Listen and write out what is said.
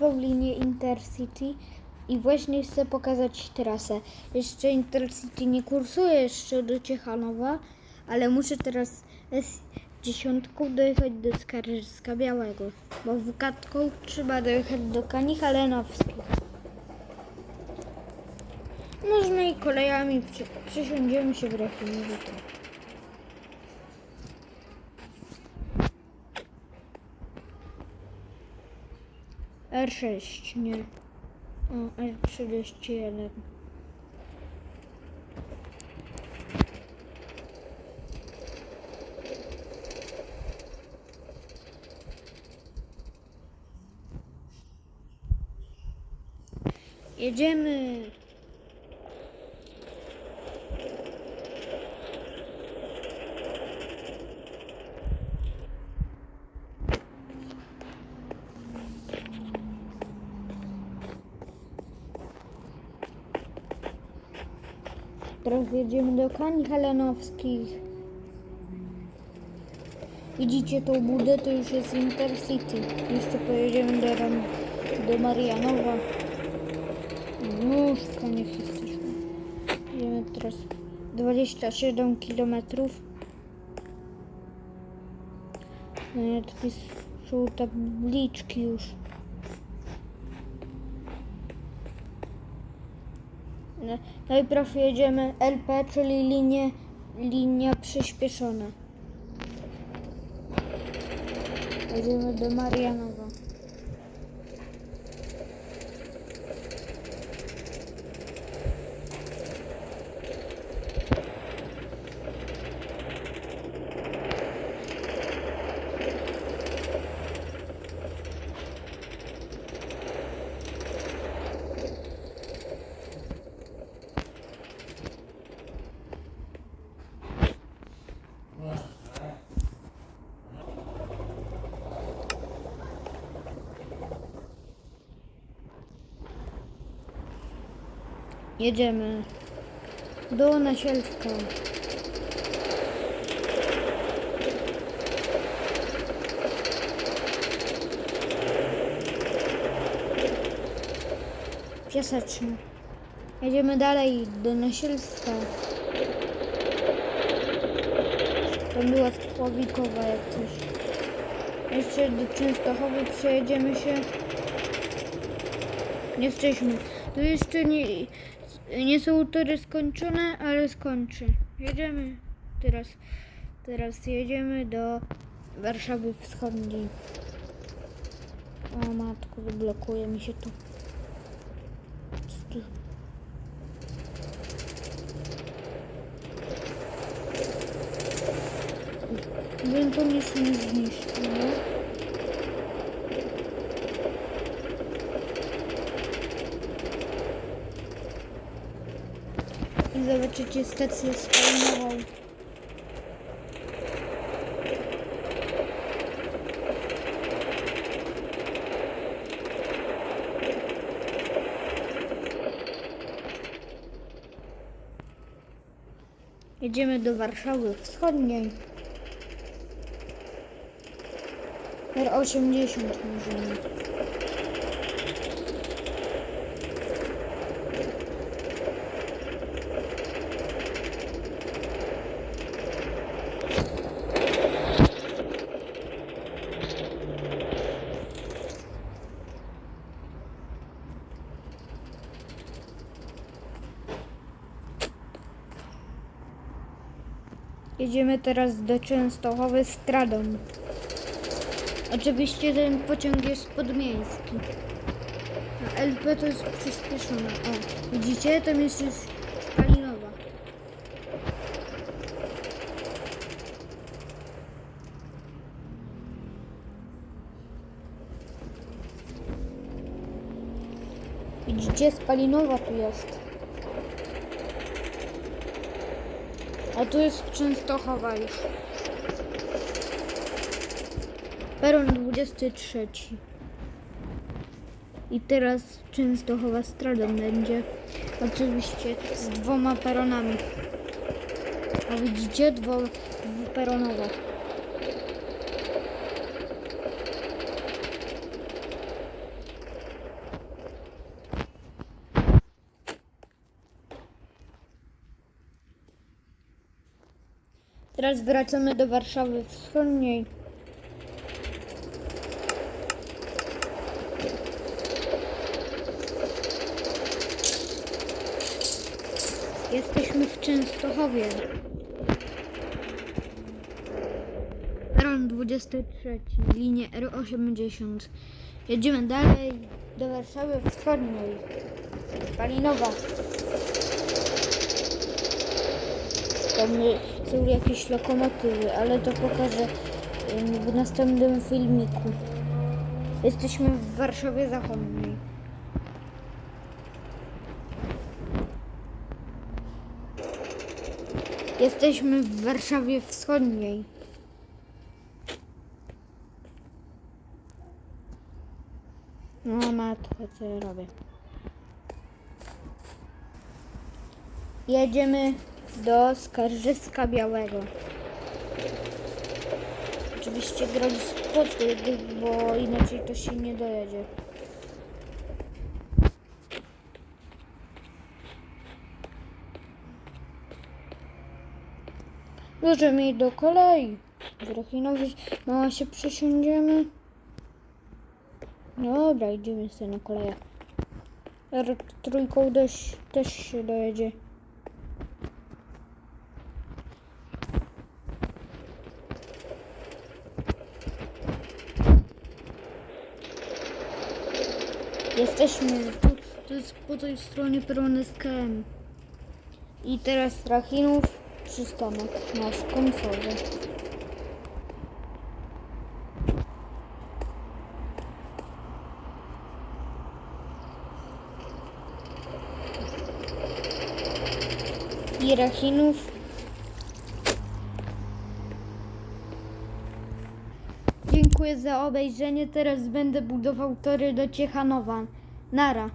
w linię Intercity i właśnie chcę pokazać trasę. Jeszcze Intercity nie kursuje jeszcze do Ciechanowa, ale muszę teraz S10 dojechać do Skarżyska Białego, bo w Katką trzeba dojechać do Kanich Alenowskich. Można i kolejami przy, przysiądziemy się w Rachimowitę. R6, nie. O, R31. Jedziemy. Teraz jedziemy do Kani Helenowskich. Widzicie tą budę, to już jest Intercity. Jeszcze pojedziemy do, do Marianowa. Już w Kaniach jesteśmy. Jedziemy teraz 27 km. No, takie są tabliczki już. Najpierw jedziemy LP, czyli linię, linia przyspieszona. Jedziemy do Marianowa. Jedziemy do Nasielska. Piasecznie. Jedziemy dalej do Nasielska. Tam była Spławikowa jak coś. Jeszcze do Częstochowy przejedziemy się. Jesteśmy. Tu jeszcze nie, nie są tory skończone, ale skończy. Jedziemy teraz. Teraz jedziemy do Warszawy Wschodniej. O matko, wyblokuje mi się tu. Co tu? To nic nie zniszczy, nie? I zobaczycie stację spalinową. Jedziemy do Warszawy Wschodniej. R80 możemy. Jedziemy teraz do Częstochowy Stradą. Oczywiście ten pociąg jest podmiejski. A LP to jest przyspieszona. O, widzicie? Tam jest już spalinowa. Widzicie? Spalinowa tu jest. A tu jest Częstochowa już. Peron 23. I teraz Częstochowa Stradą będzie. Oczywiście z dwoma peronami. A widzicie? Dwo, dwuperonowa. Teraz wracamy do Warszawy Wschodniej. Jesteśmy w Częstochowie. Peron 23, linie R80. Jedziemy dalej do Warszawy Wschodniej. Palinowa. Tam są jakieś lokomotywy, ale to pokażę w następnym filmiku. Jesteśmy w Warszawie Zachodniej. Jesteśmy w Warszawie Wschodniej. No matko, co ja robię? Jedziemy do Skarżyska Białego. Oczywiście Grodzisk Płock, bo inaczej to się nie dojedzie. Możemy do kolei. W Rochinowie mała się przesiądziemy. Dobra, idziemy sobie na koleję. R trójką też, też się dojedzie. Jesteśmy tu, to jest po tej stronie perony z KM. I teraz Rachinów, przystanek nasz końcowy. I Rachinów. Dziękuję za obejrzenie. Teraz będę budował tory do Ciechanowa. Nara.